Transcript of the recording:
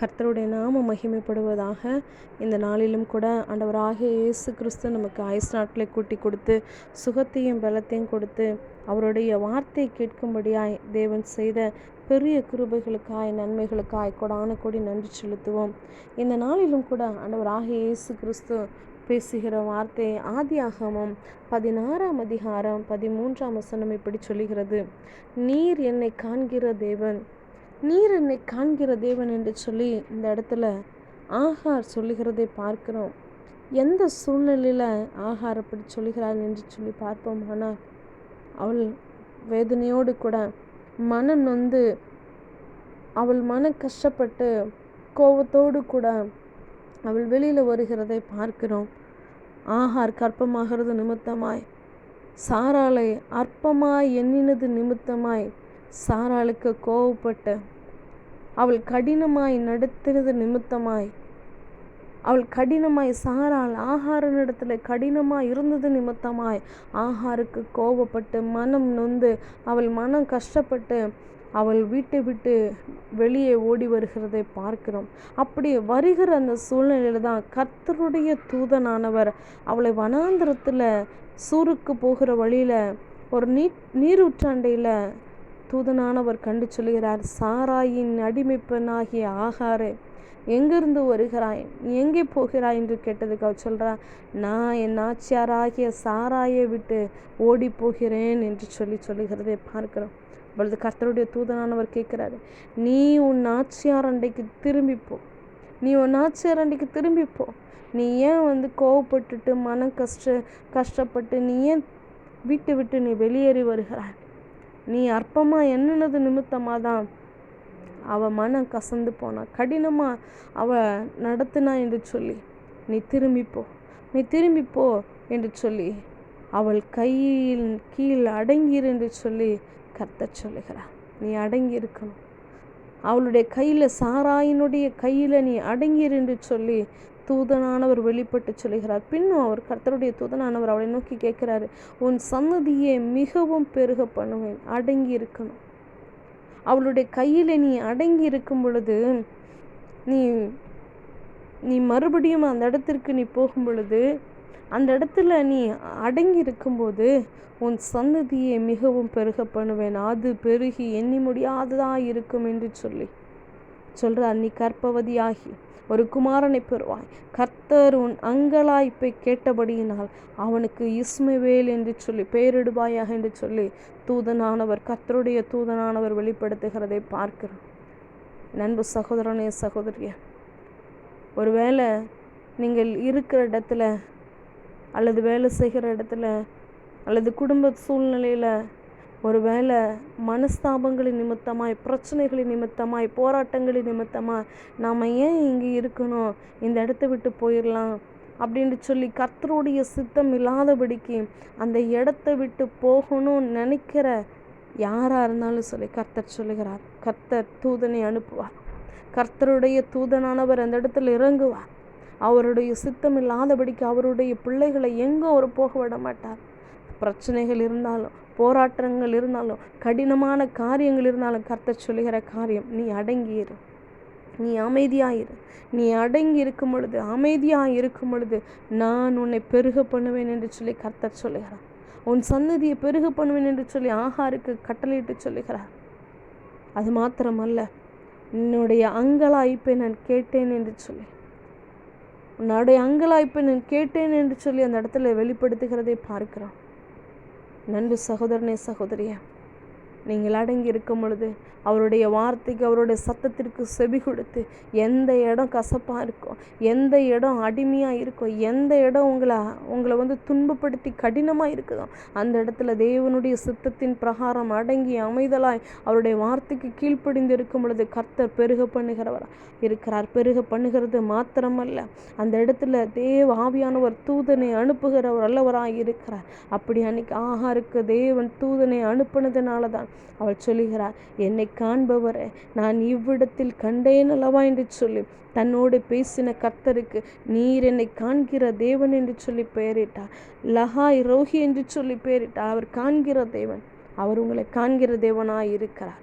கர்த்தருடைய நாம மகிமைப்படுவதாக இந்த நாளிலும் கூட ஆண்டவராகிய இயேசு கிறிஸ்து நமக்கு ஆயுஸ் நாட்களை கூட்டி கொடுத்து சுகத்தையும் பலத்தையும் கொடுத்து அவருடைய வார்த்தை கேட்கும்படியாய் தேவன் செய்த பெரிய கிருபைகளுக்காய் நன்மைகளுக்காய் கொடான கொடி நன்றி செலுத்துவோம். இந்த நாளிலும் கூட ஆண்டவராகிய இயேசு கிறிஸ்து பேசுகிற வார்த்தை ஆதியாகமம் பதினாறாம் அதிகாரம் பதிமூன்றாம் வசனம் இப்படி சொல்லுகிறது. நீர் என்னை காண்கிற தேவன் நீர் என்னை காண்கிற தேவன் என்று சொல்லி இந்த இடத்துல ஆகார் சொல்லுகிறதை பார்க்கிறோம். எந்த சூழ்நிலையில் ஆகார் அப்படி சொல்லுகிறாள் என்று சொல்லி பார்ப்போம் ஆனால் அவள் வேதனையோடு கூட மனம் நொந்து அவள் மன கஷ்டப்பட்டு கோபத்தோடு கூட அவள் வெளியில் வருகிறதை பார்க்கிறோம். ஆகார் கற்பமாகிறது நிமித்தமாய் சாராளை அற்பமாய் எண்ணினது நிமித்தமாய் சாராளுக்கு கோவப்பட்டு அவள் கடினமாய் நடத்துறது நிமித்தமாய் அவள் கடினமாய் சாராள் ஆகாரனிடத்துல கடினமாய் இருந்தது நிமித்தமாய். ஆகாருக்கு கோபப்பட்டு மனம் நொந்து அவள் மனம் கஷ்டப்பட்டு அவள் வீட்டை விட்டு வெளியே ஓடி வருகிறதை பார்க்கிறோம். அப்படி வருகிற அந்த சூழ்நிலையில் தான் கர்த்தருடைய தூதனானவர் அவளை வனாந்திரத்தில் சூருக்கு போகிற வழியில் ஒரு நீ நீரூற்றாண்டையில் தூதனானவர் கண்டு சொல்கிறார் சாராயின் அடிமை ஆகாரே எங்கிருந்து வருகிறாய்? எங்கே போகிறாய்? என்று கேட்டதுக்கு அவர் சொல்கிறா நான் என் ஆச்சியாராகிய சாராயை விட்டு ஓடி போகிறேன் என்று சொல்லி சொல்லுகிறதை பார்க்கிறோம். அப்பொழுது கர்த்தருடைய தூதனானவர் கேட்குறாரு நீ உன் ஆச்சியார் அண்டைக்கு திரும்பிப்போ நீ உன் ஆச்சியார் அண்டைக்கு திரும்பிப்போ நீ ஏன் வந்து கோவப்பட்டுட்டு மன கஷ்ட கஷ்டப்பட்டு நீ ஏன் விட்டு விட்டு நீ வெளியேறி வருகிறாய்? நீ அற்பமாக எண்ணினது நிமித்தமாக தான் அவள் மனம் கசந்து போனா. கடினமாக அவள் நடத்தினா என்று சொல்லி. நீ திரும்பிப்போ நீ திரும்பிப்போ என்று சொல்லி. அவள் கையில் கீழ் அடங்கிரு என்று சொல்லி கத்த சொல்லுகிறாள் நீ அடங்கி இருக்கணும் அவளுடைய கையில் சாராயினுடைய கையில் நீ அடங்கிரு என்று சொல்லி தூதனானவர் வெளிப்பட்டு சொல்லுகிறார் பின்னும் அவர் கர்த்தருடைய தூதனானவர் அவளை நோக்கி கேட்கிறாரு உன் சன்னதியை மிகவும் பெருக பண்ணுவேன் அடங்கி இருக்கணும். அவளுடைய கையில் நீ அடங்கி இருக்கும் பொழுது நீ நீ மறுபடியும் அந்த இடத்திற்கு நீ போகும் பொழுது அந்த இடத்துல நீ அடங்கி இருக்கும்போது உன் சந்ததியை மிகவும் பெருக பண்ணுவேன். அது பெருகி எண்ணி முடியாததாக இருக்கும் என்று சொல்லி. சொல்கிறார் நீ கற்பவதியாகி ஒரு குமாரனை பெறுவாய். கர்த்தர் உன் அங்கலாய்ப்பை கேட்டபடியினால் அவனுக்கு இஸ்மவேல் என்று சொல்லி பெயரிடுவாயாக என்று சொல்லி தூதனானவர் கர்த்தருடைய தூதனானவர் வெளிப்படுத்துகிறதை பார்க்கிறோம். நண்பு சகோதரனே சகோதரிய ஒருவேளை நீங்கள் இருக்கிற இடத்துல அல்லது வேலை செய்கிற இடத்துல அல்லது குடும்ப சூழ்நிலையில் ஒருவேளை மனஸ்தாபங்களின் நிமித்தமாய் பிரச்சனைகளின் நிமித்தமாய் போராட்டங்களின் நிமித்தமாக நாம் ஏன் இங்கே இருக்கணும்? இந்த இடத்த விட்டு போயிடலாம் அப்படின்னு சொல்லி கர்த்தருடைய சித்தம் இல்லாதபடிக்கு அந்த இடத்த விட்டு போகணும்னு நினைக்கிற யாராக இருந்தாலும் சொல்லி கர்த்தர் சொல்லுகிறார். கர்த்தர் தூதனை அனுப்புவார். கர்த்தருடைய தூதனானவர் அந்த இடத்துல இறங்குவார். அவருடைய சித்தம் இல்லாதபடிக்கு அவருடைய பிள்ளைகளை எங்கே அவர் போக விட மாட்டார். பிரச்சனைகள் இருந்தாலும் போராட்டங்கள் இருந்தாலும் கடினமான காரியங்கள் இருந்தாலும் கர்த்தர் சொல்லுகிற காரியம் நீ அடங்கியிரு நீ அமைதியாயிரு நீ அடங்கி இருக்கும் பொழுது அமைதியாக இருக்கும் பொழுது நான் உன்னை பெருக பண்ணுவேன் என்று சொல்லி கர்த்தர் சொல்லுகிறார். உன் சன்னதியை பெருக பண்ணுவேன் என்று சொல்லி ஆகாருக்கு கட்டளையிட்டு சொல்லுகிறார். அது மாத்திரமல்ல என்னுடைய அங்கலாய்ப்பை நான் கேட்டேன் என்று சொல்லி. உன்னுடைய அங்கலாய்ப்பை நான் கேட்டேன் என்று சொல்லி அந்த இடத்துல வெளிப்படுத்துகிறதை பார்க்கிறோம். நண்பு சகோதரனே சகோதரியா நீங்கள் அடங்கி இருக்கும் பொழுது அவருடைய வார்த்தைக்கு அவருடைய சத்தத்திற்கு செவி கொடுத்து எந்த இடம் கசப்பாக இருக்கும் எந்த இடம் அடிமையாக இருக்கும் எந்த இடம் உங்களை உங்களை வந்து துன்பப்படுத்தி கடினமாக இருக்குதோ அந்த இடத்துல தேவனுடைய சித்தத்தின் பிரகாரம் அடங்கி அமைதலாய் அவருடைய வார்த்தைக்கு கீழ்ப்படிந்து இருக்கும் பொழுது கர்த்தர் பெருக பண்ணுகிறவர் இருக்கிறார். பெருக பண்ணுகிறது மாத்திரமல்ல. அந்த இடத்துல தேவ ஆவியானவர் தூதனை அனுப்புகிறவர் அல்லவராக இருக்கிறார். அப்படி அன்னைக்கு ஆகாருக்கு தேவன் தூதனை அனுப்புனதுனால தான் அவள் சொல்லுகிறார் என்னை காண்பவரை நான் இவ்விடத்தில் கண்டேன் அல்லவா? என்று சொல்லி தன்னோடு பேசின கர்த்தருக்கு நீர் என்னை காண்கிற தேவன் என்று சொல்லி பெயரிட்டார் லஹா ரோஹி என்று சொல்லி பெயரிட்டார் அவர் காண்கிற தேவன் அவர் உங்களை காண்கிற தேவனாய் இருக்கிறார்